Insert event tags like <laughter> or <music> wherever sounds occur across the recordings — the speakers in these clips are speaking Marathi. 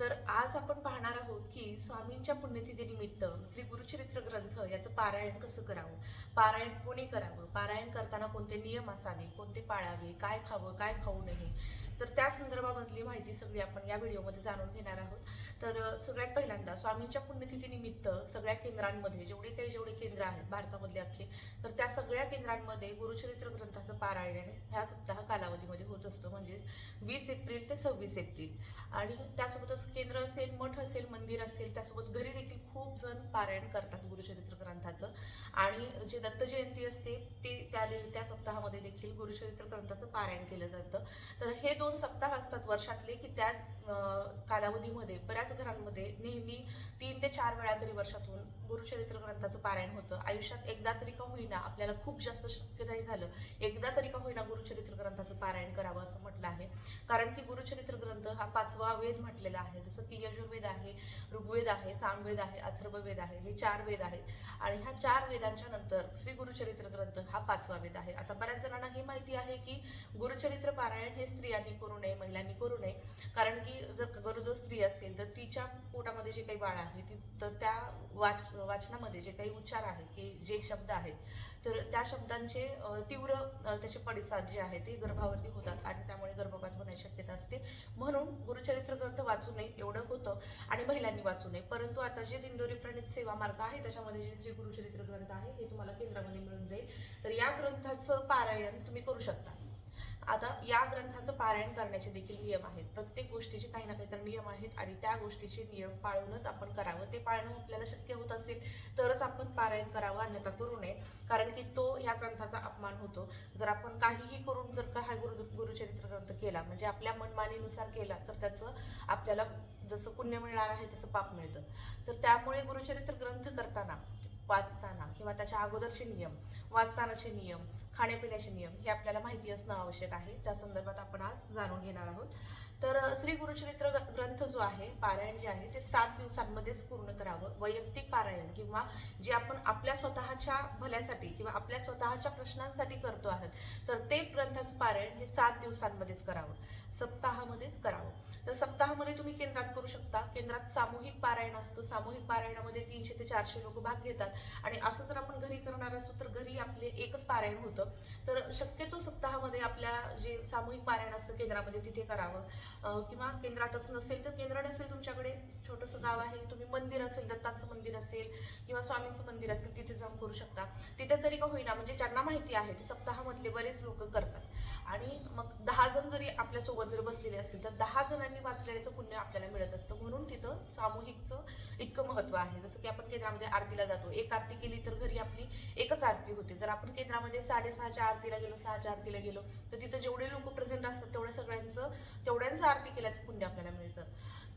तर आज आपण पाहणार आहोत की स्वामींच्या पुण्यतिथीनिमित्त श्री गुरुचरित्र ग्रंथ याचं पारायण कसं करावं? पारायण कोणी करावं? पारायण करताना कोणते नियम असावे? कोणते पाळावे? काय खावं? काय खाऊ नये? तर त्या संदर्भामधली माहिती सगळी आपण या व्हिडिओमध्ये जाणून घेणार आहोत. तर सगळ्यात पहिल्यांदा स्वामींच्या पुण्यतिथीनिमित्त सगळ्या केंद्रांमध्ये जेवढे काही जेवढे केंद्र आहेत भारतामधले अख्खे तर त्या सगळ्या केंद्रांमध्ये गुरुचरित्र ग्रंथाचं पारायण ह्या सप्ताह कालावधीमध्ये होत असतं. म्हणजेच वीस एप्रिल ते सव्वीस एप्रिल. आणि त्यासोबतच केंद्र असेल मठ असेल मंदिर असेल त्यासोबत घरी देखील खूप जण पारायण करतात गुरुचरित्र ग्रंथाचं. आणि जे दत्त जयंती असते ते त्या त्या सप्ताहामध्ये देखील गुरुचरित्र ग्रंथाचं पारायण केलं जातं. तर हे दोन सप्ताह असतात वर्षातले की त्या कालावधीमध्ये बऱ्याच घरांमध्ये नेहमी तीन ते चार वेळा तरी वर्षातून गुरुचरित्र ग्रंथाचं पारायण होतं. आयुष्यात एकदा तरी का होईना आपल्याला खूप जास्त शक्य नाही झालं. एकदा तरी का होईना गुरुचरित्र ग्रंथाचं पारायण करावं असं म्हटलं आहे. कारण की गुरुचरित्र ग्रंथ हा पाचवा वेद म्हटलेला आहे. जसं की यजुर्वेद आहे ऋग्वेद आहे सामवेद आहे अथर्ववेद आहे. हे चार वेद आहेत. आणि ह्या चार वेदांच्या नंतर श्री गुरुचरित्र ग्रंथ हा पाचवा वेद आहे. आता बऱ्याच जणांना ही माहिती आहे की गुरुचरित्र पारायण हे स्त्रियांनी करू नये महिलांनी करू नये. कारण की जर गरोदर स्त्री असेल तर तिच्या पोटामध्ये जे काही बाळ आहे ती तर त्या वाच वाचनामध्ये जे काही उच्चार आहेत की जे शब्द आहेत तर त्या शब्दांचे तीव्र त्याचे पडसाद जे आहे ते गर्भावरती होतात आणि त्यामुळे गर्भपात होण्याची शक्यता असते. म्हणून गुरुचरित्र ग्रंथ वाचू नये एवढं होतं. आणि महिलांनी वाचू नये. परंतु आता जे दिंडोरी प्रणित सेवा मार्ग आहे त्याच्यामध्ये जे श्री गुरुचरित्र ग्रंथ आहे हे तुम्हाला केंद्रामध्ये मिळून जाईल. तर या ग्रंथाचं पारायण तुम्ही करू शकता. आता या ग्रंथाचं पारायण करण्याचे देखील नियम आहेत. प्रत्येक गोष्टीचे काही ना काहीतरी नियम आहेत आणि त्या गोष्टीचे नियम पाळूनच आपण करावं. ते पाळणं आपल्याला शक्य होत असेल तरच आपण पारायण करावं अन्यथा करू नये. कारण की तो ह्या ग्रंथाचा अपमान होतो. जर आपण काहीही करून जर का हा गुरु गुरुचरित्र ग्रंथ केला म्हणजे आपल्या मनमानीनुसार केला तर त्याचं आपल्याला जसं पुण्य मिळणार आहे तसं पाप मिळतं. तर त्यामुळे गुरुचरित्र ग्रंथ करताना वाचताना किंवा त्याच्या अगोदरचे नियम वाचतानाचे नियम खाण्यापिण्याचे नियम हे आपल्याला माहिती असणं आवश्यक आहे. त्या संदर्भात आपण आज जाणून घेणार आहोत. तर श्री गुरुचरित्र ग- ग्रंथ जो आहे पारायण जे आहे ते सात दिवसांमध्येच पूर्ण करावं. वैयक्तिक पारायण किंवा जे आपण आपल्या स्वतःच्या भल्यासाठी किंवा आपल्या स्वतःच्या प्रश्नांसाठी करतो आहोत तर ते ग्रंथाचं पारायण हे सात दिवसांमध्येच करावं. सप्ताहामध्येच करावं. तर सप्ताहामध्ये तुम्ही केंद्रात करू शकता. केंद्रात सामूहिक पारायण असतं. सामूहिक पारायणामध्ये तीनशे ते चारशे लोक भाग घेतात. आणि असं जर आपण घरी करणार असू तर घरी आपले एकच पारायण होतं. तर शक्यतो सप्ताहामध्ये आपल्या जे सामूहिक पारायण असतं केंद्रामध्ये तिथे करावं. किंवा केंद्रातच नसेल तर केंद्रात असेल तुमच्याकडे छोटंसं गाव आहे तुम्ही मंदिर असेल दत्तांचं मंदिर असेल किंवा स्वामींचं मंदिर असेल तिथे जाऊन करू शकता. तिथे तरी का होईना म्हणजे ज्यांना माहिती आहे ते सप्ताहामधले बरेच लोक करतात. आणि मग दहा जण जरी आपल्यासोबत जर बसलेले असतील तर दहा जणांनी वाचलेल्याचं पुण्य आपल्याला मिळत असतं. म्हणून तिथं सामूहिकचं इतकं महत्त्व आहे. जसं की आपण केंद्रामध्ये आरतीला जातो. एक आरती केली तर घरी आपली एकच आरती होते. जर आपण केंद्रामध्ये साडेसहाच्या आरतीला गेलो सहाच्या आरतीला गेलो तर तिथं जेवढे लोक प्रेझेंट असतात तेवढ्या सगळ्यांचं तेवढ्यांचं आरती केल्याचं पुण्य आपल्याला मिळतं.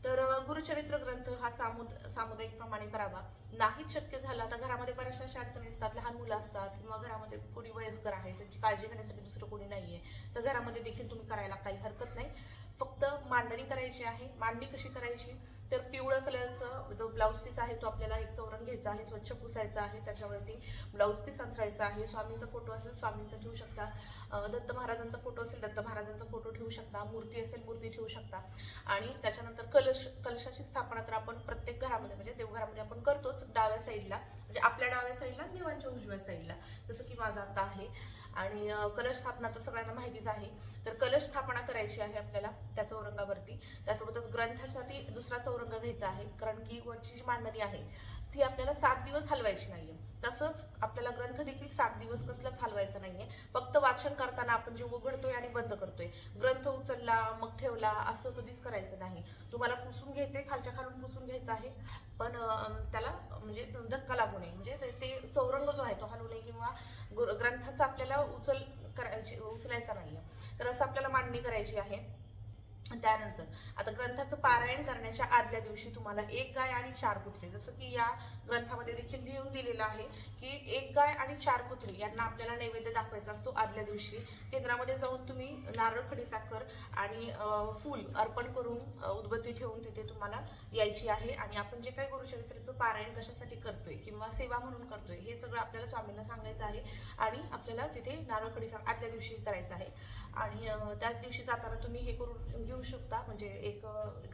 तर गुरुचरित्र ग्रंथ हा सामुद सामुदायिक प्रमाणे करावा. नाहीच शक्य झालं आता घरामध्ये बऱ्याचशा अशा अडचणी असतात. लहान मुलं असतात किंवा घरामध्ये कोणी वयस्कर आहे ज्यांची काळजी घेण्यासाठी दुसरं कोणी नाहीये तर घरामध्ये देखील तुम्ही करायला काही हरकत नाही. फक्त मांडणी करायची आहे. मांडणी कशी करायची? तर पिवळं कलरचं जो ब्लाऊज पीस आहे तो आपल्याला एक चौरंग घ्यायचा आहे स्वच्छ पुसायचा आहे. त्याच्यावरती ब्लाऊज पीस अंथरायचा आहे. स्वामींचा फोटो असेल स्वामींचा ठेवू शकता. दत्त महाराजांचा फोटो असेल दत्त महाराजांचा फोटो ठेवू शकता. मूर्ती असेल मूर्ती ठेवू शकता. आणि त्याच्यानंतर कलश कलशाची स्थापना तर आपण प्रत्येक घरामध्ये म्हणजे देवघरामध्ये आपण करतोच डाव्या साईडला. म्हणजे आपल्या डाव्या साईडला देवांच्या उजव्या साईडला. जसं की माझा आता आहे. आणि कलश स्थापना तर सगळ्यांना माहितीच आहे. तर कलश स्थापना करायची आहे आपल्याला. त्या चौरंगावरती. त्यासोबतच ग्रंथासाठी दुसरा चौरंग घ्यायचा आहे कारण की वरची जी मांडणी आहे. ती आपल्याला सात दिवस हलवायची नाहीये. तसंच आपल्याला ग्रंथ देखील सात दिवस कसलाच हलवायचा नाहीये. फक्त वाचन करताना आपण जे उघडतोय आणि बंद करतोय. ग्रंथ उचलला मग ठेवला असं कधीच करायचं नाही. तुम्हाला पुसून घ्यायचंय खालच्या खालून पुसून घ्यायचं आहे. पण त्याला म्हणजे धक्का लागू नये. म्हणजे ते- ते चौरंग जो आहे तो हलवू नये किंवा ग्रंथाचा आपल्याला उचल करायची उचलायचा नाहीये. तर असं आपल्याला मांडणी करायची आहे. त्यानंतर आता ग्रंथाचं पारायण करण्याच्या आदल्या दिवशी तुम्हाला एक गाय आणि चार कुत्रे जसं की या ग्रंथामध्ये देखील लिहून दिलेलं आहे की एक गाय आणि चार कुत्रे यांना आपल्याला नैवेद्य दाखवायचा असतो आदल्या दिवशी. केंद्रामध्ये जाऊन तुम्ही नारळ खडीसाखर आणि फूल अर्पण करून उदबत्ती ठेवून तिथे तुम्हाला यायची आहे. आणि आपण जे काही गुरुचरित्रेचं पारायण कशासाठी करतोय किंवा सेवा म्हणून करतोय हे सगळं आपल्याला स्वामींना सांगायचं आहे. आणि आपल्याला तिथे नारळ खडीसाखर आदल्या दिवशी करायचं आहे. आणि त्याच दिवशी जाताना तुम्ही हे करून घेऊ शकता. म्हणजे एक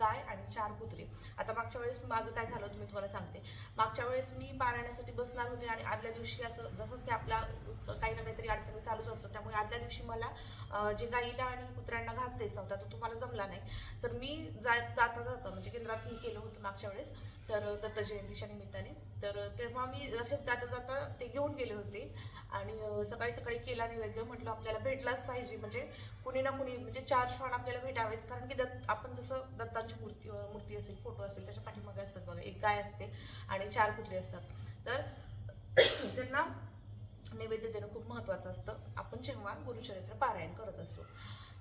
गाय आणि चार कुत्रे. आता मागच्या वेळेस माझं काय झालं होतं मी तुम्हाला सांगते. मागच्या वेळेस मी पारायणासाठी बसणार होते आणि आदल्या दिवशी असं जसं की आपला काही ना काहीतरी अडचणी चालूच असतं त्यामुळे आदल्या दिवशी मला जे गाईला आणि कुत्र्यांना घास द्यायचा होता तो तुम्हाला जमला नाही. तर मी जात जाता जाता म्हणजे केंद्रात मी केलं होतं मागच्या वेळेस. तर दत्त जयंतीच्या निमित्ताने. तर तेव्हा मी असेच जाता जाता ते घेऊन गेले होते. आणि सकाळी सकाळी केला नैवेद्य म्हटलं आपल्याला भेटलाच पाहिजे. म्हणजे कुणी ना कुणी म्हणजे चार श्वान आपल्याला भेटावेच. कारण की दत्त आपण जसं दत्तांची मूर्ती मूर्ती असेल फोटो असेल त्याच्या पाठीमागे असतात बघा. एक गाय असते आणि चार कुत्रे असतात. तर <clears throat> त्यांना नैवेद्य देणं खूप महत्त्वाचं असतं. आपण जेव्हा गुरुचरित्र पारायण करत असतो.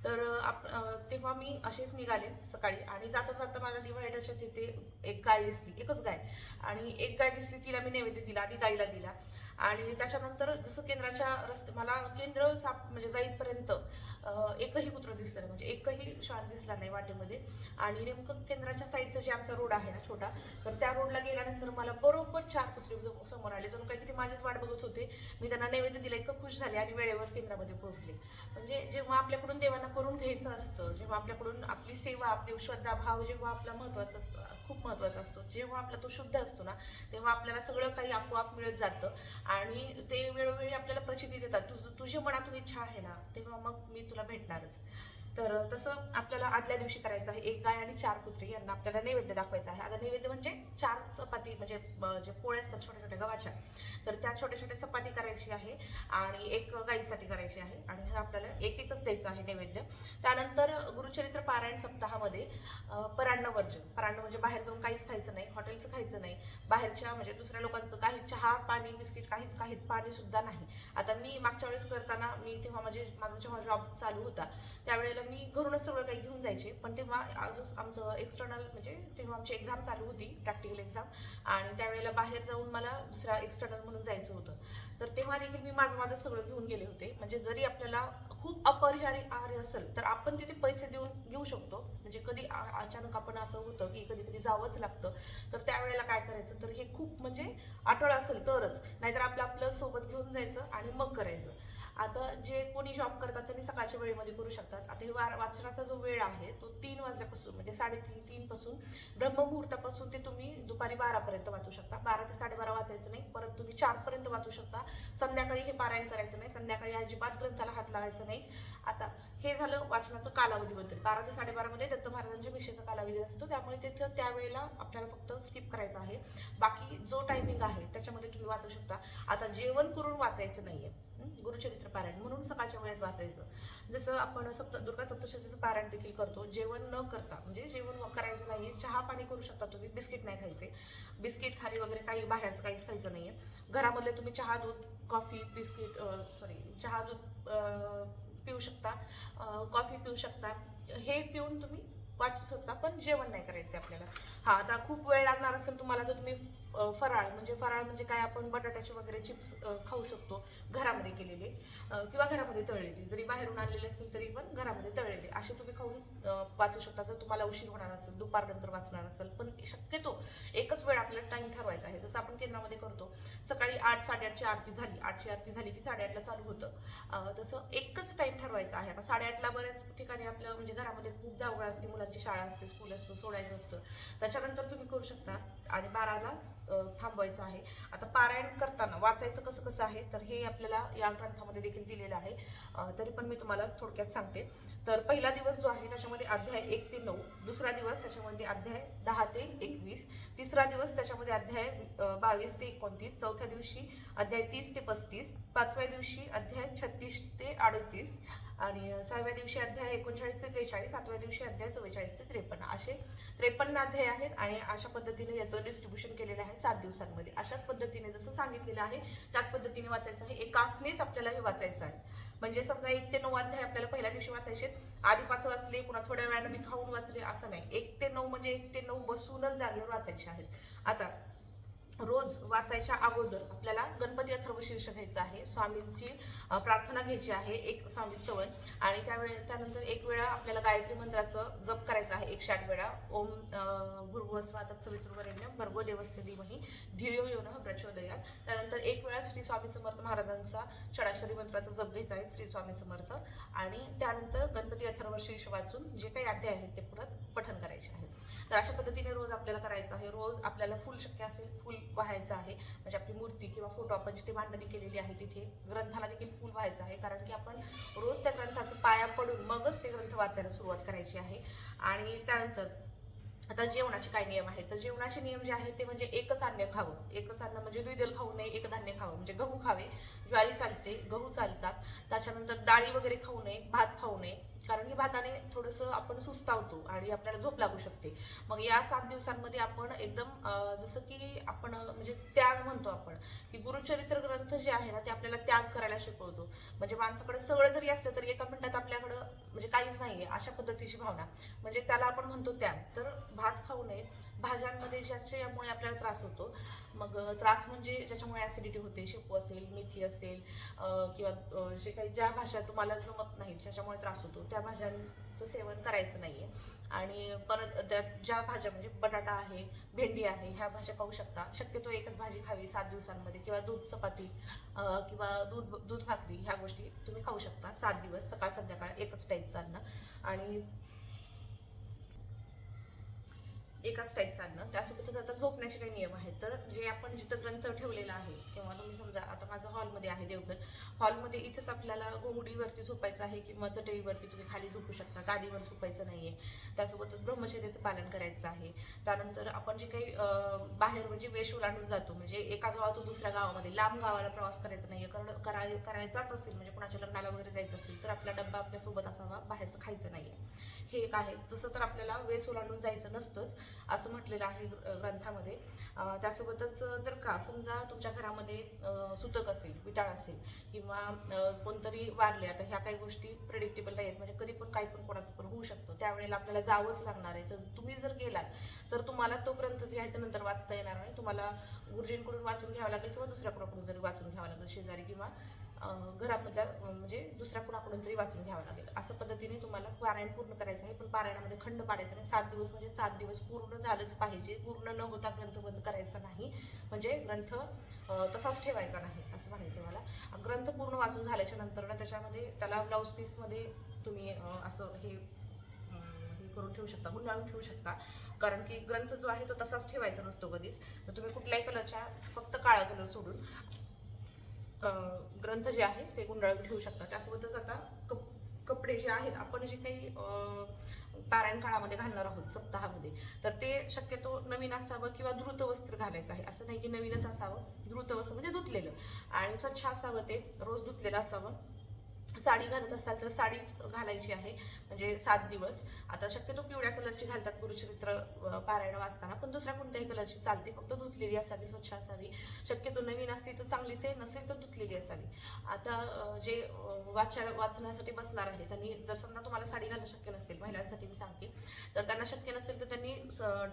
तर आप तेव्हा मी असेच निघाले सकाळी आणि जाता जाता मला डिव्हायडरच्या तिथे एक गाय दिसली एकच गाय. आणि एक गाय दिसली तिला मी नैवेद्य दिला आधी गायीला दिला. आणि त्याच्यानंतर जसं केंद्राच्या रस्ते मला केंद्र साप म्हणजे जाईपर्यंत एकही कुत्रं दिसलं नाही. म्हणजे एकही श्वान दिसला नाही वाटेमध्ये. आणि नेमकं केंद्राच्या साईडचा जे आमचा रोड आहे ना छोटा तर त्या रोडला गेल्यानंतर मला बरोबर चार कुत्रे समोर आले. जणू काही माझीच वाट बघत होते. मी त्यांना नैवेद्य दिला इतकं खुश झाले आणि वेळेवर केंद्रामध्ये पोहोचले. म्हणजे जेव्हा आपल्याकडून देवांना करून घ्यायचं असतं जेव्हा आपल्याकडून आपली सेवा आपली श्रद्धा भाव जेव्हा आपला महत्त्वाचा असतो खूप महत्त्वाचा असतो जेव्हा आपला तो शुद्ध असतो ना तेव्हा आपल्याला सगळं काही आपोआप मिळत जातं. आणि ते वेळोवेळी आपल्याला प्रचिती देतात. तुझं तुझ्या मनातून इच्छा आहे ना तेव्हा मग मी तुला भेटणारच. तर तसं आपल्याला आदल्या दिवशी करायचं आहे. एक गाय आणि चार कुत्रे यांना आपल्याला नैवेद्य दाखवायचं आहे. आता नैवेद्य म्हणजे चार चपाती म्हणजे जे पोळे असतात छोट्या छोट्या गव्हाच्या तर त्या छोट्या छोट्या चपाती करायची आहे आणि एक गाईसाठी करायची आहे आणि हे आपल्याला एक एकच द्यायचं आहे नैवेद्य. त्यानंतर गुरुचरित्र पारायण सप्ताहामध्ये अं, वर्जन. परान्न म्हणजे बाहेर जाऊन काहीच खायचं नाही हॉटेलचं खायचं नाही. बाहेरच्या म्हणजे दुसऱ्या लोकांचं काही चहा पाणी बिस्किट काहीच काहीच पाणी सुद्धा नाही. आता मी मागच्या वेळेस करताना मी तेव्हा म्हणजे माझा जेव्हा जॉब चालू होता त्यावेळेला मी घरूनच सगळं काही घेऊन जायचे. पण तेव्हा अजून आमचं एक्सटर्नल म्हणजे तेव्हा आमची एक्झाम चालू होती प्रॅक्टिकल एक्झाम आणि त्यावेळेला बाहेर जाऊन मला दुसरा एक्सटर्नल म्हणून जायचं होतं. तर तेव्हा देखील मी माझं माझं सगळं घेऊन गेले होते. म्हणजे जरी आपल्याला खूप अपरिहार्य आहार्य असेल तर आपण तिथे पैसे देऊन घेऊ शकतो. म्हणजे कधी अचानक आपण असं होतं की कधी कधी जावंच लागतं. तर त्यावेळेला काय करायचं? तर हे खूप म्हणजे आठवडा असेल तरच. नाहीतर आपलं आपलं सोबत घेऊन जायचं आणि मग करायचं. आता जे कोणी जॉब करतात त्यांनी सकाळच्या वेळेमध्ये करू शकतात. आता हे वार वाचनाचा जो वेळ आहे तो तीन वाजल्यापासून म्हणजे साडेतीन तीन पासून ब्रह्ममुहूर्तापासून ते तुम्ही दुपारी बारापर्यंत वाचू शकता. बारा ते साडेबारा वाचायचं नाही परत तुम्ही चारपर्यंत वाचू शकता. संध्याकाळी हे पारायण करायचं नाही संध्याकाळी अजिबात ग्रंथाला हात लावायचा नाही. आता हे झालं वाचनाचं कालावधीबद्दल बारा ते साडेबारामध्ये दत्त महाराजांच्या भिक्षेचा कालावधी असतो त्यामुळे तिथं त्यावेळेला आपल्याला फक्त स्किप करायचं आहे. बाकी जो टायमिंग आहे त्याच्यामध्ये तुम्ही वाचू शकता. आता जेवण करून वाचायचं नाही आहे गुरुचरित्र पारायण म्हणून सकाळच्या वेळेत वाचायचं. जसं आपण सप्त दुर्गा सप्तशतीचं पारायण देखील करतो जेवण न करता म्हणजे जेवण करायचं नाहीये चहा पाणी करू शकता तुम्ही बिस्किट नाही खायचे. बिस्किट खाली वगैरे काही बाहेरचं काहीच खायचं नाहीये. घरामधले तुम्ही चहा दूध कॉफी बिस्किट सॉरी चहा दूध पिऊ शकता कॉफी पिऊ शकता. हे पिऊन तुम्ही वाचू शकता पण जेवण नाही करायचं आपल्याला. हा आता खूप वेळ लागणार असेल तुम्हाला तर तुम्ही फराळ म्हणजे फराळ म्हणजे काय? आपण बटाट्याचे वगैरे चिप्स खाऊ शकतो घरामध्ये केलेले किंवा घरामध्ये तळलेले. जरी बाहेरून आणलेले असतील तरी पण घरामध्ये तळलेले. असे तुम्ही खाऊन वाचू शकता. जर तुम्हाला उशीर होणार असेल दुपारनंतर वाचणार असेल पण शक्यतो एकच वेळ आपल्याला टाईम ठरवायचा आहे. जसं आपण केंद्रामध्ये करतो सकाळी आठ साडेआठची आरती झाली. आठची आरती झाली की साडेआठला चालू होतं. तसं एकच टाईम ठरवायचा आहे. आता साडेआठला बऱ्याच ठिकाणी आपलं म्हणजे घरामध्ये खूप जावळ असते मुलांची शाळा असते स्कूल असतं सोडायचं असतं. त्याच्यानंतर तुम्ही करू शकता आणि बाराला थांबवायचं आहे. आता पारायण करताना वाचायचं कसं कसं आहे तर हे आपल्याला या ग्रंथामध्ये देखील दिलेलं आहे. तरी पण मी तुम्हाला थोडक्यात सांगते. तर पहिला दिवस जो आहे त्याच्यामध्ये अध्याय एक ते नऊ. दुसरा दिवस त्याच्यामध्ये अध्याय दहा ते एकवीस. तिसरा दिवस त्याच्यामध्ये अध्याय बावीस ते एकोणतीस. चौथ्या दिवशी अध्याय तीस ते पस्तीस. पाचव्या दिवशी अध्याय छत्तीस ते अडतीस. आणि सहाव्या दिवशी अध्याय एकोणचाळीस ते त्रेचाळीस सातव्या दिवशी अध्याय चव्वेचाळीस ते त्रेपन्न असे त्रेपन्न अध्याय आहेत आणि अशा पद्धतीने याचं डिस्ट्रीब्युशन केलेलं आहे सात दिवसांमध्ये. अशाच पद्धतीने जसं सांगितलेलं आहे त्याच पद्धतीने वाचायचं आहे. एकाचनेच आपल्याला हे वाचायचं आहे. म्हणजे समजा एक ते नऊ अध्याय आपल्याला पहिल्या दिवशी वाचायचे आधी पाच वाचले पुन्हा थोड्या वेळाने मी खाऊन वाचले असं नाही. एक ते नऊ म्हणजे एक ते नऊ बसूनच जागेवर वाचायचे आहेत. आता रोज वाचायच्या अगोदर आपल्याला गणपती अथर्व शीर्ष घ्यायचं आहे. स्वामींची प्रार्थना घ्यायची आहे एक स्वामी स्तवन. आणि त्यावेळे त्यानंतर एक वेळा आपल्याला गायत्री मंत्राचं जप करायचं आहे एकशे आठ वेळा. ओम भुर्भुवस्वा तत्सवितृवरेण्यम भर्गो देवस्य धीमही धियो येऊन प्रचोदयात. त्यानंतर एक वेळा श्री स्वामी समर्थ महाराजांचा षडाश्वरी मंत्राचा जप घ्यायचा आहे श्री स्वामी समर्थ. आणि त्यानंतर गणपती अथर्व शीर्ष वाचून जे काही अध्याय आहेत ते परत पठन करायचे आहेत. तर अशा पद्धतीने रोज आपल्याला करायचं आहे. रोज आपल्याला फुल शक्य असेल फुल व्हायचं आहे. म्हणजे आपली मूर्ती किंवा फोटो आपण जिथे मांडणी केलेली आहे तिथे ग्रंथाला देखील फुल व्हायचं आहे. कारण की आपण रोज त्या ग्रंथाचं पाया पडून मगच ते ग्रंथ वाचायला सुरुवात करायची आहे. आणि त्यानंतर आता जेवणाचे काय नियम आहेत? तर जेवणाचे नियम जे आहेत ते म्हणजे एकच अन्न खावं. एकच अन्न म्हणजे द्विदल खाऊ नये एक धान्य खावं. म्हणजे गहू खावे ज्वारी चालते गहू चालतात. त्याच्यानंतर डाळी वगैरे खाऊ नये भात खाऊ नये. कारण की भाताने थोडंसं आपण सुस्तावतो आणि आपल्याला झोप लागू शकते. मग या सात दिवसांमध्ये आपण एकदम जसं की आपण म्हणजे त्याग म्हणतो आपण की गुरुचरित्र ग्रंथ जे आहे ना ते आपल्याला त्याग करायला शिकवतो. म्हणजे माणसाकडे सगळं जरी असलं तरी एका मिनिटात आपल्याकडं म्हणजे काहीच नाही आहे अशा पद्धतीची भावना. म्हणजे त्याला आपण म्हणतो त्याग. तर भात खाऊ नये भाज्यांमध्ये ज्याच्यामुळे आपल्याला त्रास होतो. मग त्रास म्हणजे ज्याच्यामुळे ऍसिडिटी होते शेपू असेल मेथी असेल किंवा जे काही ज्या भाषा तुम्हाला जमत नाहीत ज्याच्यामुळे त्रास होतो त्या भाज्यांचं सेवन करायचं नाही आहे आणि परत त्या ज्या भाज्या म्हणजे बटाटा आहे भेंडी आहे ह्या भाज्या खाऊ शकता. शक्यतो एकच भाजी खावी सात दिवसांमध्ये किंवा दूध चपाती किंवा दूध दूध भाकरी ह्या गोष्टी तुम्ही खाऊ शकता. सात दिवस सकाळ संध्याकाळ एकच टाईपचं अन्न. आणि एकाच टाईपचं अन्न त्यासोबतच आता झोपण्याचे काही नियम आहेत. तर जे आपण जिथं ग्रंथ ठेवलेला आहे किंवा तुम्ही समजा आता माझं हॉलमध्ये आहे देवघर. हॉलमध्ये इथंच आपल्याला घोंगडीवरती झोपायचं आहे किंवा चटईवरती तुम्ही खाली झोपू शकता. गादीवर झोपायचं नाही आहे त्यासोबतच ब्रह्मचर्याचं पालन करायचं आहे. त्यानंतर आपण जे काही बाहेर म्हणजे वेश ओलांडून जातो म्हणजे एका गावातून दुसऱ्या गावामध्ये लांब गावाला प्रवास करायचा नाही कारण कराय करायचाच असेल म्हणजे कुणाच्या लग्नाला वगैरे जायचं असेल तर आपला डब्बा आपल्यासोबत असावा बाहेरचं खायचं नाही आहे हे एक आहे. तसं तर आपल्याला वेस ओलांडून जायचं नसतंच. असं म्हटलेलं आहे ग्र- ग्रंथामध्ये. त्यासोबतच जर का समजा तुमच्या घरामध्ये सुतक असेल विटाळ असेल किंवा कोणतरी वारले आता ह्या काही गोष्टी प्रेडिक्टेबल नाही आहेत म्हणजे कधी पण काही पण कोणाचं पण होऊ शकतं. त्यावेळेला आपल्याला जावंच लागणार आहे. तर तुम्ही जर गेलात तर तुम्हाला तो ग्रंथ जे आहे ते नंतर वाचता येणार नाही. तुम्हाला गुरुजींकडून वाचून घ्यावा लागेल किंवा दुसऱ्या कोणाकडून तरी वाचून घ्यावं लागेल. शेजारी किंवा घरामधल्या म्हणजे दुसऱ्या कोणाकडून तरी वाचून घ्यावं लागेल. असं पद्धतीने तुम्हाला पारायण पूर्ण करायचं आहे. पण पारायणामध्ये खंड पाडायचा नाही. सात दिवस म्हणजे सात दिवस पूर्ण पूर्ण झालंच पाहिजे. पूर्ण न होता ग्रंथ बंद करायचा नाही. म्हणजे ग्रंथ तसाच ठेवायचा नाही असं म्हणायचं मला. ग्रंथ पूर्ण वाचून झाल्याच्यानंतर ना त्याच्यामध्ये त्याला ब्लाऊज पीसमध्ये तुम्ही असं हे हे करून ठेवू शकता गुंडाळून ठेवू शकता. कारण की ग्रंथ जो आहे तो तसाच ठेवायचा नसतो कधीच. तर तुम्ही कुठल्याही कलरच्या फक्त काळा कलर सोडून ग्रंथ जे आहे ते गुंडाळून ठेवू शकता. त्यासोबतच आता कप कपडे जे आहेत आपण जे काही पारायण काळामध्ये घालणार आहोत सप्ताहामध्ये तर ते शक्यतो नवीन असावं किंवा द्रुत वस्त्र घालायचं आहे. असं नाही की नवीनच असावं द्रुत वस्त्र म्हणजे धुतलेलं. आणि स्वच्छ असावं ते रोज धुतलेलं असावं. साडी घालत असाल तर साडीच घालायची आहे म्हणजे सात दिवस. आता शक्यतो पिवळ्या कलरची घालतात गुरुचरित्र पारायण वाचताना पण दुसऱ्या कोणत्याही कलरची चालते फक्त धुतलेली असावी स्वच्छ असावी. शक्यतो नवीन असली तर चांगलीच आहे नसेल तर धुतलेली असावी. आता जे वाचा वाचण्यासाठी बसणार आहे त्यांनी जर समजा तुम्हाला साडी घालणं शक्य नसेल महिलांसाठी मी सांगते तर त्यांना शक्य नसेल तर त्यांनी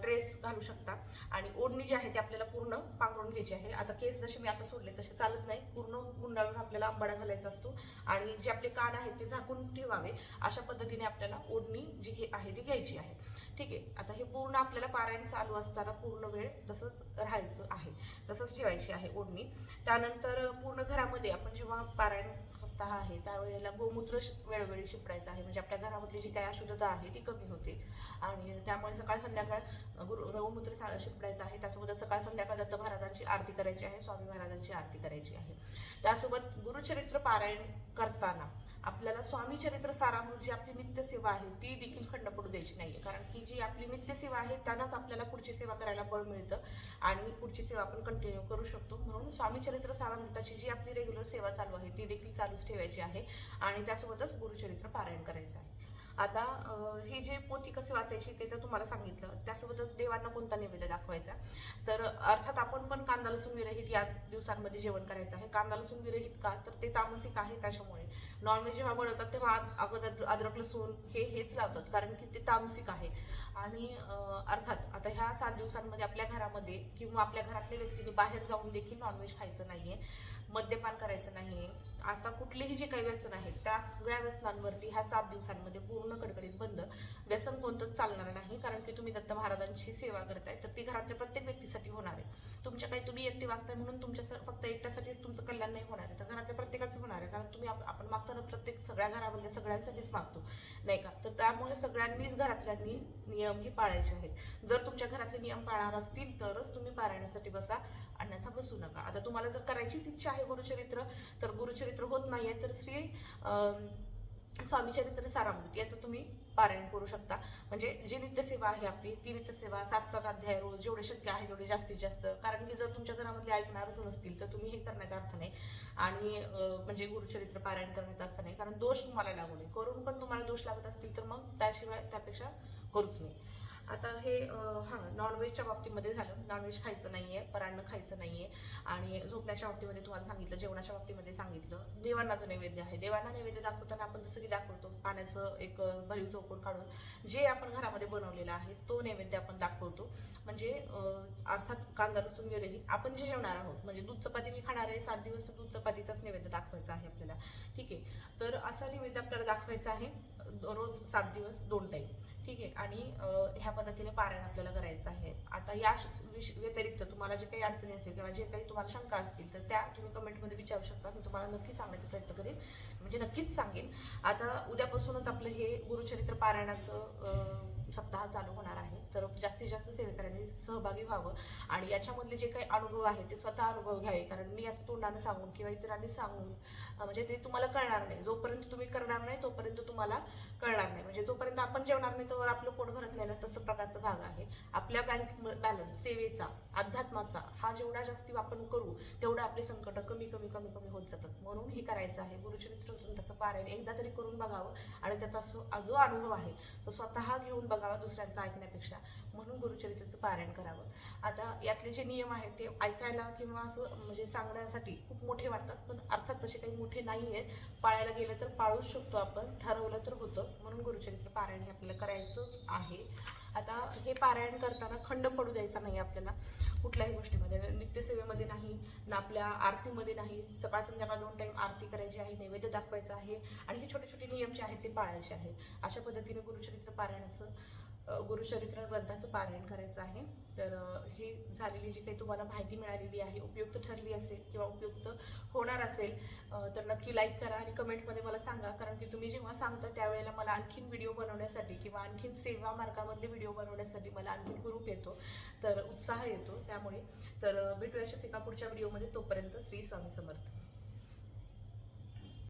ड्रेस घालू शकता. आणि ओढणी जी आहे ती आपल्याला पूर्ण पांघरून घ्यायची आहे. आता केस जसे मी आता सोडले तसे चालत नाही. पूर्ण गुंडाळून आपल्याला आंबाडा घालायचा असतो. आणि जे आपले कान आहेत ते झाकून ठेवावे. अशा पद्धतीने आपल्याला ओढणी जी घे आहे ती घ्यायची आहे. ठीक आहे? आता हे पूर्ण आपल्याला पारायण चालू असताना पूर्ण वेळ तसंच राहायचं आहे. तसंच ठेवायची आहे ओढणी. त्यानंतर पूर्ण घरामध्ये आपण जेव्हा पारायण सप्ताह आहे त्यावेळेला गोमूत्र वेळोवेळी शिपडायचं आहे. म्हणजे आपल्या घरामधली जी काही अशुद्धता आहे ती कमी होते. आणि त्यामुळे सकाळ संध्याकाळ गुरु गोमूत्र शिपडायचं आहे. त्यासोबत सकाळ संध्याकाळ दत्त महाराजांची आरती करायची आहे स्वामी महाराजांची आरती करायची आहे. त्यासोबत गुरुचरित्र पारायण करताना आपल्याला स्वामी चरित्र सारामृत जी आपली नित्यसेवा आहे ती देखील खंड पडू द्यायची आहे कारण की जी आपली नित्यसेवा आहे त्यांनाच आपल्याला पुढची सेवा करायला बळ मिळतं आणि पुढची सेवा आपण कंटिन्यू करू शकतो. म्हणून स्वामी चरित्र सारामृताची जी आपली रेग्युलर सेवा चालू आहे ती देखील चालूच ठेवायची आहे आणि त्यासोबतच गुरुचरित्र पारायण करायचं आहे. आता ही जी पोथी कशी वाचायची ते तर तुम्हाला सांगितलं. त्यासोबतच देवांना कोणता नैवेद्य दाखवायचा? तर अर्थात आपण पण कांदा लसूण विरहित या दिवसांमध्ये जेवण करायचं आहे. कांदा लसूण विरहित का? तर ते तामसिक आहे त्याच्यामुळे. नॉनव्हेज जेव्हा बनवतात तेव्हा अगोदर अद्रक लसूण हे हेच लावतात कारण की ते तामसिक आहे. आणि अर्थात आता ह्या सात दिवसांमध्ये आपल्या घरामध्ये किंवा आपल्या घरातल्या व्यक्तीने बाहेर जाऊन देखील नॉनव्हेज खायचं नाही आहे मद्यपान करायचं नाही. आता कुठलेही जे काही व्यसन आहेत त्या सगळ्या व्यसनांवरती ह्या सात दिवसांमध्ये पूर्ण कडकडीत बंद. व्यसन कोणतंच चालणार नाही कारण की तुम्ही दत्त महाराजांची सेवा करताय तर ती घरातल्या प्रत्येक व्यक्तीसाठी होणार आहे. तुमच्या काही तुम्ही एकटी वाचताय म्हणून तुमच्या फक्त एकट्यासाठीच तुमचं कल्याण नाही होणार आहे. तर घरातल्या प्रत्येकाचं होणार आहे कारण तुम्ही आपण मागताना प्रत्येक सगळ्या घरामध्ये सगळ्यांसाठीच मागतो नाही का? तर त्यामुळे सगळ्यांनीच घरातल्यांनी नियम हे पाळायचे आहेत. जर तुमच्या घरातले नियम पाळणार असतील तरच तुम्ही पारायणासाठी बसा अन्यथा बसू नका. आता तुम्हाला जर करायचीच इच्छा आहे गुरुचरित्र. तर गुरुचरित्र होत नाहीये तर श्री अं, स्वामी चरित्र सारामृत याचं तुम्ही पारायण करू शकता. म्हणजे जी नित्यसेवा आहे आपली ती नित्यसेवा सात सात अध्याय रोज जेवढे शक्य आहे तेवढे जास्तीत जास्त. कारण की जर तुमच्या घरामधले ऐकणारच नसतील तर तुम्ही हे करण्याचा अर्थ नाही. आणि म्हणजे गुरुचरित्र पारायण करण्याचा अर्थ नाही. कारण दोष तुम्हाला लागू नये. करून पण तुम्हाला दोष लागत असतील तर मग त्याशिवाय त्यापेक्षा करूच नाही आता हे हां नॉनव्हेजच्या बाबतीमध्ये झालं. नॉनव्हेज खायचं नाही आहे परान्न खायचं नाही आहे आणि झोपण्याच्या बाबतीमध्ये तुम्हाला सांगितलं जेवणाच्या बाबतीमध्ये सांगितलं. देवांनाचं नैवेद्य आहे. देवांना नैवेद्य दाखवताना आपण जसं की दाखवतो पाण्याचं एक भरीव झोपून काढून जे आपण घरामध्ये बनवलेलं आहे तो नैवेद्य आपण दाखवतो. म्हणजे अर्थात कांदा लसूण गेलेही आपण जे जेवणार आहोत म्हणजे दूध चपाती मी खाणार आहे सात दिवस दूध चपातीचाच नैवेद्य दाखवायचा आहे आपल्याला. ठीक आहे. तर असा नैवेद्य आपल्याला दाखवायचा आहे. रोज सात दिवस दोन टाईम ठीक आहे? आणि ह्या पद्धतीने पारायण आपल्याला करायचं आहे. आता या श- व्यतिरिक्त तुम्हाला जे काही अडचणी असेल किंवा जे काही तुम्हाला शंका असतील तर त्या तुम्ही कमेंटमध्ये विचारू शकता. मी तुम्हाला नक्की सांगण्याचा प्रयत्न करेन. म्हणजे नक्कीच सांगेन. आता उद्यापासूनच आपलं हे गुरुचरित्र पारायणाचं सप्ताह चालू होणार आहे. तर जास्तीत जास्त सेवेकऱ्यांनी सहभागी व्हावं. आणि याच्यामधले जे काही अनुभव आहेत ते स्वतः अनुभव घ्यावे. कारण मी असं तोंडाने सांगून किंवा इतरांनी सांगून म्हणजे ते तुम्हाला कळणार नाही. जोपर्यंत तुम्ही करणार नाही तोपर्यंत तुम्हाला कळणार नाही. म्हणजे जोपर्यंत आपण जेवणार नाही तोवर आपलं पोट भरत नाही ना तसं प्रकारचा भाग आहे. आपल्या बँक बॅलन्स सेवेचा. अध्यात्माचा हा जेवढा जास्ती आपण करू तेवढं आपले संकट कमी कमी कमी कमी होत जातात. म्हणून हे करायचं आहे. गुरुचरित्र त्याचं पारायण एकदा तरी करून बघावं आणि त्याचा सो- जो अनुभव आहे तो स्वतः घेऊन बघावा दुसऱ्यांचा ऐकण्यापेक्षा. म्हणून गुरुचरित्राचं पारायण करावं. आता यातले जे नियम आहेत ते ऐकायला किंवा असं म्हणजे सांगण्यासाठी खूप मोठे वाटतात पण अर्थात तसे काही मोठे नाही आहेत. पाळायला गेलं तर पाळूच शकतो आपण ठरवलं तर होतं. म्हणून गुरुचरित्र पारायण हे आपल्याला करायचंच आहे. आता हे पारायण करताना खंड पडू द्यायचा नाही आपल्याला कुठल्याही गोष्टीमध्ये. नित्यसेवेमध्ये नाही ना आपल्या आरतीमध्ये नाही. सकाळ संध्याकाळ दोन टाईम आरती करायची आहे नैवेद्य दाखवायचं आहे आणि हे छोटे छोटे नियम जे आहेत ते पाळायचे आहेत. अशा पद्धतीने गुरुचरित्र पारायणाचं गुरुचरित्र ग्रंथाचं पारायण करायचं आहे. तर ही झालेली जी काही तुम्हाला माहिती मिळालेली आहे उपयुक्त ठरली असेल किंवा उपयुक्त होणार असेल तर नक्की लाईक करा आणि कमेंटमध्ये मला सांगा. कारण की तुम्ही जेव्हा सांगता त्यावेळेला मला आणखीन व्हिडिओ बनवण्यासाठी किंवा आणखीन सेवा मार्गामधले व्हिडिओ बनवण्यासाठी मला आणखीन ग्रुप येतो. तर उत्साह येतो त्यामुळे. तर भेटूया अशाच एका पुढच्या व्हिडिओमध्ये तोपर्यंत श्री स्वामी समर्थ.